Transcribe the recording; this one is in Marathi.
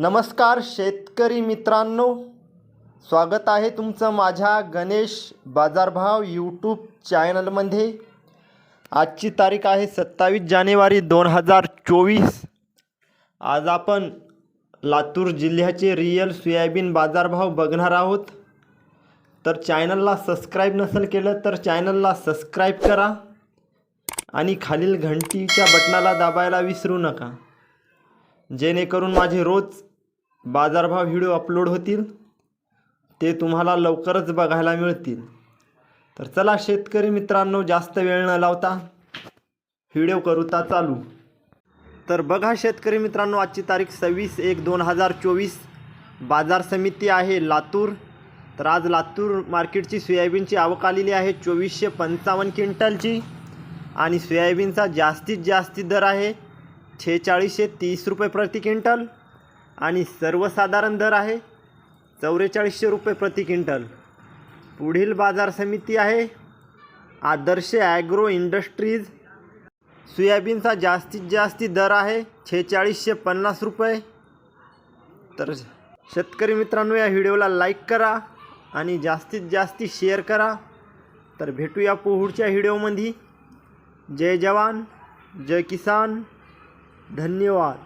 नमस्कार शेतकरी मित्रांनो. स्वागत आहे तुमचं माझ्या गणेश बाजारभाव यूट्यूब चॅनलमध्ये. आजची तारीख आहे सत्तावीस जानेवारी दोन हजार चोवीस. आज आपण लातूर जिल्ह्याचे रिअल सोयाबीन बाजारभाव बघणार आहोत. तर चॅनलला सबस्क्राईब नसेल केलं तर चॅनलला सबस्क्राईब करा. आणि खालील घंटीच्या बटनाला दाबायला विसरू नका. जेणेकरून माझे रोज बाजारभाव व्हिडिओ अपलोड होतील ते तुम्हाला लवकरच बघायला मिळतील. तर चला शेतकरी मित्रांनो जास्त वेळ न लावता व्हिडिओ करूता चालू. तर बघा शेतकरी मित्रांनो आजची तारीख सव्वीस एक दोन हजार चोवीस. बाजार समिती आहे लातूर. तर आज लातूर मार्केटची सोयाबीनची आवक आलेली आहे चोवीसशे पंचावन्न क्विंटलची. आणि सोयाबीनचा जास्तीत जास्ती दर आहे छेचाळीसशे तीस रुपये प्रति क्विंटल. आणि सर्वसाधारण दर आहे चौवेचाळीसशे रुपये प्रति क्विंटल. पुढील बाजार समिती आहे आदर्श ॲग्रो इंडस्ट्रीज. सोयाबीनचा जास्तीत जास्ती दर आहे छेचाळीसशे पन्नास रुपये. तर शेतकरी मित्रांनो या व्हिडिओला लाईक करा आणि जास्तीत जास्ती शेअर करा. तर भेटूया पुढच्या व्हिडिओमध्ये. जय जवान जय किसान. धन्यवाद.